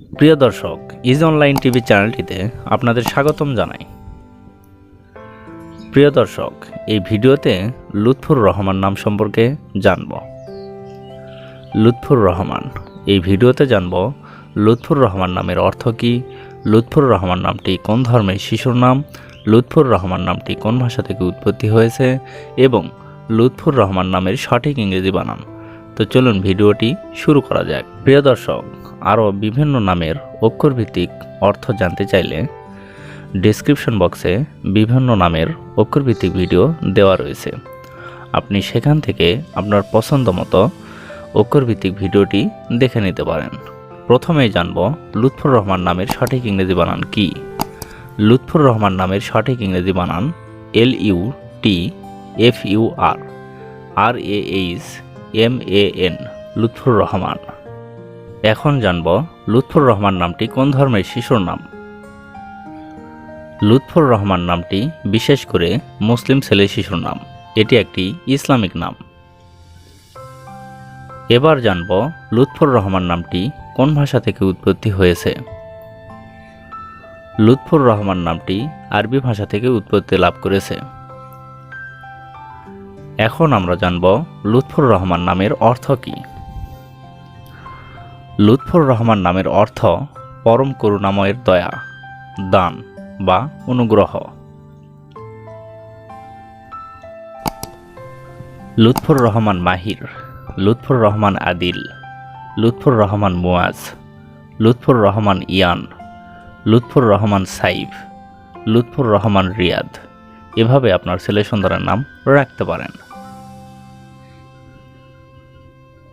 প্রিয় দর্শক is online TV চ্যানেলটিতে আপনাদের স্বাগতম জানাই। প্রিয় দর্শক, এই ভিডিওতে লুৎফুর রহমান নাম সম্পর্কে জানব। লুৎফুর রহমান, এই ভিডিওতে জানব লুৎফুর রহমান নামের অর্থ কী, লুৎফুর রহমান নামটি কোন ধর্মের শিশুর নাম, লুৎফুর রহমান নামটি কোন ভাষা থেকে উৎপত্তি হয়েছে এবং লুৎফুর রহমান নামের সঠিক ইংরেজি বানান। তো চলুন ভিডিওটি শুরু করা যাক। প্রিয় দর্শক আরও বিভিন্ন নামের অক্ষরভিত্তিক অর্থ জানতে চাইলে ডেসক্রিপশন বক্সে বিভিন্ন নামের অক্ষরভিত্তিক ভিডিও দেওয়া রয়েছে। আপনি সেখান থেকে আপনার পছন্দ মতো অক্ষরভিত্তিক ভিডিওটি দেখে নিতে পারেন। প্রথমেই জানব লুৎফুর রহমান নামের সঠিক ইংরেজি বানান কি? লুৎফুর রহমান নামের সঠিক ইংরেজি বানান L U T F U R. R A H M A N Lutfur Rahman. এখন জানব লুৎফুর রহমান নামটি কোন ধর্মের শিশুর নাম। লুৎফুর রহমান নামটি বিশেষ করে মুসলিম ছেলে শিশুর নাম। এটি একটি ইসলামিক নাম। এবার জানব লুৎফুর রহমান নামটি কোন ভাষা থেকে উৎপত্তি হয়েছে। লুৎফুর রহমান নামটি আরবি ভাষা থেকে উৎপত্তি লাভ করেছে। এখন আমরা জানব লুৎফুর রহমান নামের অর্থ কী। লুৎফুর রহমান নামের অর্থ পরম করুণাময়ের দয়া, দান বা অনুগ্রহ। লুৎফর রহমান মাহির, লুৎফর রহমান আদিল, লুৎফর রহমান মুয়াজ, লুৎফর রহমান ইয়ান, লুৎফর রহমান সাইফ, লুৎফর রহমান রিয়াদ। এভাবে আপনার ছেলে সন্তানের নাম রাখতে পারেন।